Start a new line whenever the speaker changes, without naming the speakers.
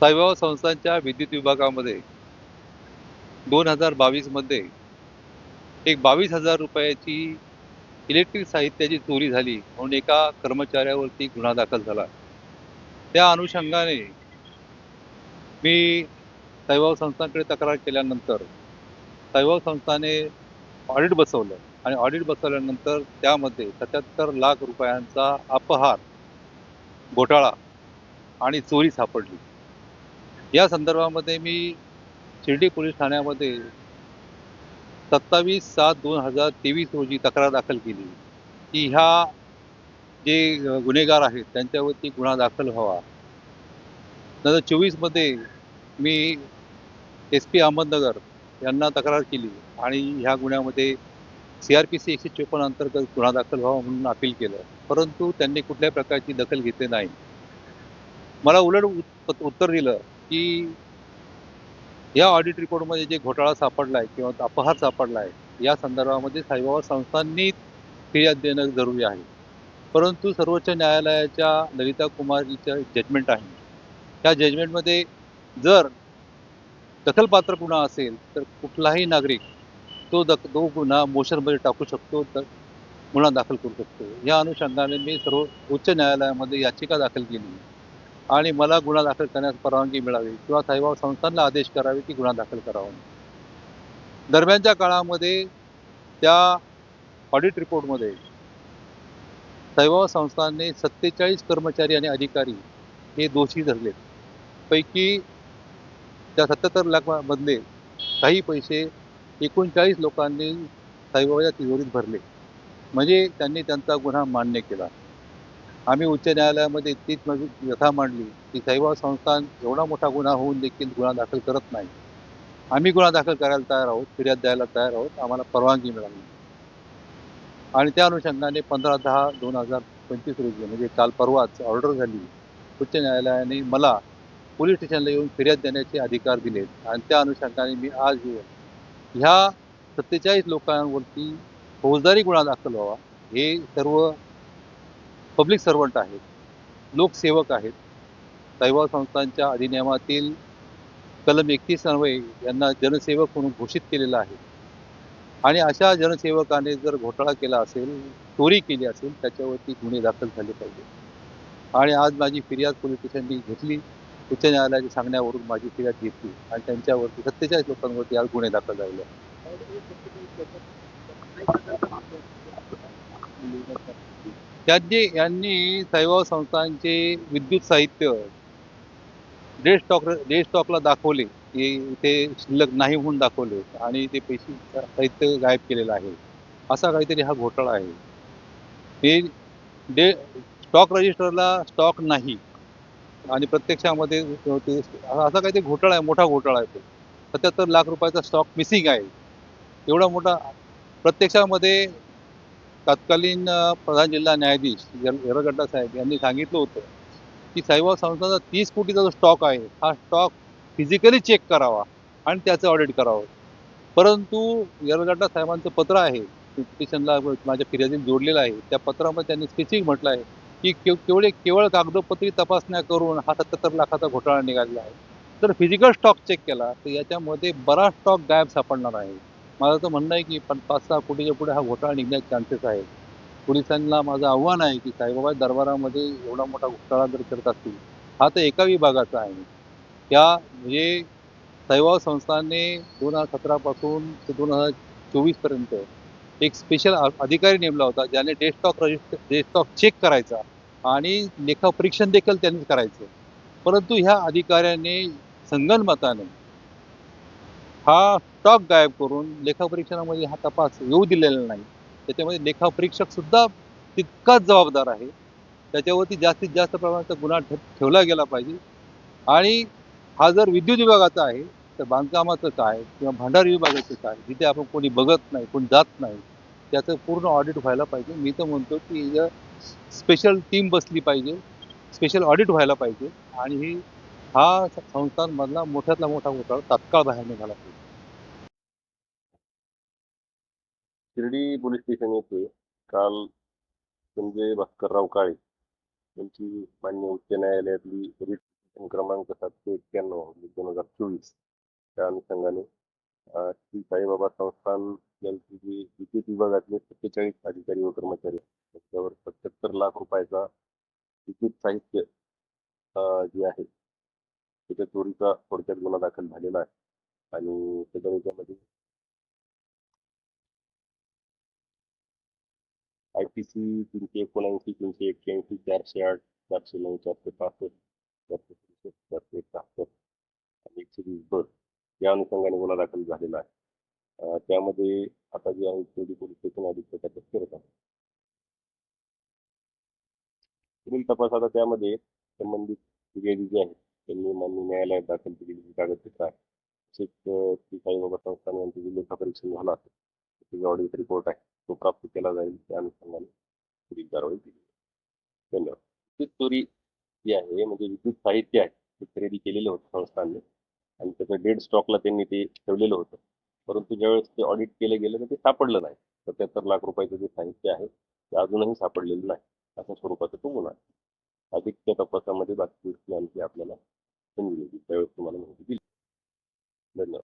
साईबाबा संस्थांच्या विद्युत विभागामध्ये दोन हजार बावीसमध्ये एक बावीस हजार रुपयाची इलेक्ट्रिक साहित्याची चोरी झाली म्हणून एका कर्मचाऱ्यावरती गुन्हा दाखल झाला. त्या अनुषंगाने मी साईबाबा संस्थांकडे तक्रार केल्यानंतर साईबाबा संस्थाने ऑडिट बसवलं आणि ऑडिट बसवल्यानंतर त्यामध्ये सत्याहत्तर लाख रुपयांचा अपहार घोटाळा आणि चोरी सापडली. या संदर्भामध्ये मी शिर्डी पोलीस ठाण्यामध्ये सत्तावीस सात दोन हजार तेवीस रोजी तक्रार दाखल केली. की ह्या जे गुन्हेगार आहेत त्यांच्यावरती गुन्हा दाखल व्हावा. नंतर चोवीसमध्ये मी एस पी अहमदनगर यांना तक्रार केली आणि ह्या गुन्ह्यामध्ये सी आर पी सी एकशे चोपन्न अंतर्गत गुन्हा दाखल व्हावा म्हणून अपील केलं. परंतु त्यांनी कुठल्या प्रकारची दखल घेतली नाही. मला उलट उत्तर दिलं की या ऑडिट रिपोर्टमध्ये जे घोटाळा सापडला आहे किंवा अपहार सापडला आहे या संदर्भामध्ये साईबाबा संस्थांनी फिर्याद देणं जरुरी आहे. परंतु सर्वोच्च न्यायालयाच्या ललिता कुमारीचं जजमेंट आहे. त्या जजमेंटमध्ये जर दखलपात्र गुन्हा असेल तर कुठलाही नागरिक तो दख तो गुन्हा मोशनमध्ये टाकू शकतो तर गुन्हा दाखल करू शकतो. या अनुषंगाने मी सर्व उच्च न्यायालयामध्ये याचिका दाखल केली. आणि मला गुन्हा दाखल करण्यास परवानगी मिळावी किंवा साईबाब संस्थांना आदेश करावे की गुन्हा दाखल करावा. दरम्यानच्या काळामध्ये त्या ऑडिट रिपोर्टमध्ये साईबाबा संस्थांनी सत्तेचाळीस कर्मचारी आणि अधिकारी हे दोषी धरले. पैकी त्या सत्याहत्तर लाखामधले काही पैसे एकोणचाळीस लोकांनी साईबाबाच्या तिजोरीत भरले. म्हणजे त्यांनी त्यांचा गुन्हा मान्य केला. आम्ही उच्च न्यायालयामध्ये तीच माझी व्यथा मांडली. की सैवा संस्थान एवढा मोठा गुन्हा होऊन देखील गुन्हा दाखल करत नाही. आम्ही गुन्हा दाखल करायला तयार आहोत फिर्याद द्यायला तयार आहोत. आम्हाला परवानगी मिळाली. आणि त्या अनुषंगाने पंधरा दहा दोन हजार पंचवीस रोजी म्हणजे काल परवाच ऑर्डर झाली. उच्च न्यायालयाने मला पोलीस स्टेशनला येऊन फिर्याद देण्याचे अधिकार दिलेत आणि त्या अनुषंगाने मी आज येऊन ह्या सत्तेचाळीस लोकांवरती फौजदारी गुन्हा दाखल व्हावा हे सर्व पब्लिक सर्वंट आहेत. लोकसेवक आहेत. साईबाबा संस्थांच्या अधिनियमातील कलम एकतीस अन्वये यांना जनसेवक म्हणून घोषित केलेलं आहे. आणि अशा जनसेवकाने जर घोटाळा केला असेल चोरी केली असेल त्याच्यावरती गुन्हे दाखल झाले पाहिजे. आणि आज माझी फिर्याद पोलीस स्टेशननी घेतली. उच्च न्यायालयाच्या सांगण्यावरून माझी फिर्याद घेतली. आणि त्यांच्यावरती सत्तेचाळीस लोकांवरती आज गुन्हे दाखल झाले त्यांनी यांनी साईबाबा संस्थांचे विद्युत साहित्य डे स्टॉक डे स्टॉकला दाखवले की ते शिल्लक नाही म्हणून दाखवले आणि ते पैसे साहित्य गायब केलेलं आहे. असा काहीतरी हा घोटाळा आहे. ते डे स्टॉक रजिस्टरला स्टॉक नाही आणि प्रत्यक्षामध्ये ते असा काहीतरी घोटाळा आहे मोठा घोटाळा आहे तो. सत्याहत्तर लाख रुपयाचा स्टॉक मिसिंग आहे. एवढा मोठा प्रत्यक्षामध्ये तत्कालीन प्रधान जिल्हा न्यायाधीश यरगड्डा साहेब यांनी सांगितलं होतं की साईबाबा संस्थाचा तीस कोटीचा जो स्टॉक आहे हा स्टॉक फिजिकली चेक करावा आणि त्याचं ऑडिट करावं. परंतु यरगड्डा साहेबांचं पत्र आहे पिटिशनला माझ्या फिर्यादीत जोडलेलं आहे. त्या पत्रामध्ये त्यांनी स्पेसिफिक म्हटलं आहे की केव केवढे केवळ कागदोपत्री तपासण्या करून हा सत्याहत्तर लाखाचा घोटाळा निघालेला आहे. तर फिजिकल स्टॉक चेक केला तर याच्यामध्ये बराच स्टॉक गायब सापडणार आहे. माझं तर म्हणणं आहे की पण पाच सहा कोटीच्या पुढे हा घोटाळा निघण्याचे चान्सेस आहेत. पोलिसांना माझं आव्हान आहे की साईबाबा दरबारामध्ये एवढा मोठा घोटाळा जर करत असतील हा तर एका विभागाचा आहे. त्या म्हणजे साईबाबा संस्थाने दोन हजार सतरापासून ते दोन हजार चोवीसपर्यंत एक स्पेशल अधिकारी नेमला होता ज्याने डेस्कटॉक रजिस्टर डेस्कटॉक चेक करायचा आणि लेखापरीक्षण देखील त्यांनीच करायचं. परंतु ह्या अधिकाऱ्याने संगनमताने हा टॉक गायब करून लेखापरीक्षणामध्ये हा तपास येऊ दिलेला नाही. त्याच्यामध्ये लेखापरीक्षक सुद्धा तितकाच जबाबदार आहे. त्याच्यावरती जास्तीत जास्त प्रमाणाचा गुन्हा ठेवला गेला पाहिजे. आणि हा जर विद्युत विभागाचा आहे तर बांधकामाचं काय किंवा भांडारी विभागाचं काय जिथे आपण कोणी बघत नाही कोणी जात नाही त्याचं पूर्ण ऑडिट व्हायला पाहिजे. मी तर म्हणतो की स्पेशल टीम बसली पाहिजे स्पेशल ऑडिट व्हायला पाहिजे. आणि ही हा संस्थांमधला मोठ्यातला मोठा घोटाळा तात्काळ बाहेर निघाला पाहिजे.
शिर्डी पोलीस स्टेशन येथे काल संजय भास्करराव काळे यांची मान्य उच्च न्यायालयातली रिट क्रमांक सातशे एक्क्याण्णव म्हणजे दोन हजार चोवीस त्या अनुषंगाने श्री साईबाबा संस्थान यांची जी विद्युत विभागातले सत्तेचाळीस अधिकारी व कर्मचारी त्याच्यावर सत्याहत्तर लाख रुपयाचा विद्युत साहित्य जे आहे त्याच्या चोरीचा थोडक्यात गुन्हा दाखल झालेला आहे. आणि त्याच्या याच्यामध्ये आय पी सी तीनशे एकोणऐंशी तीनशे एक्क्याऐंशी चारशे आठ चारशे नऊ चारशे पासष्ट चारशे त्रेसष्ट चारशे एकाहत्तर आणि एकशे वीस ब या अनुषंगाने गुन्हा दाखल झालेला आहे. त्यामध्ये आता जे आहे शिर्डी पोलीस स्टेशन अधीक्षक अटक करत आहे. पुढील तपास आता त्यामध्ये संबंधित फिर्यादी जे आहेत त्यांनी मान्य न्यायालयात दाखल केलेली जी कागदपत्र आहे तसेच ती श्री साईबाबा संस्थान यांचं जे लेखापरीक्षण झालं असेल. त्याचे ऑडिट रिपोर्ट आहे. तो प्राप्त केला जाईल त्या अनुषंगाने पुढील कारवाई केली धन्यवाद. विद्युत चोरी जी आहे म्हणजे विद्युत साहित्य आहे ते खरेदी केलेलं होतं संस्थांनी आणि त्याचं डेड स्टॉकला त्यांनी ते ठेवलेलं होतं. परंतु ज्यावेळेस ते ऑडिट केलं गेलं तर ते सापडलं नाही. सत्याहत्तर लाख रुपयाचं जे साहित्य आहे ते अजूनही सापडलेलं नाही अशा स्वरूपाचा तो गुन्हा आहे. अधिक त्या तपासामध्ये बाकी गोष्टी आणखी आपल्याला समजली त्यावेळेस तुम्हाला माहिती दिली. धन्यवाद.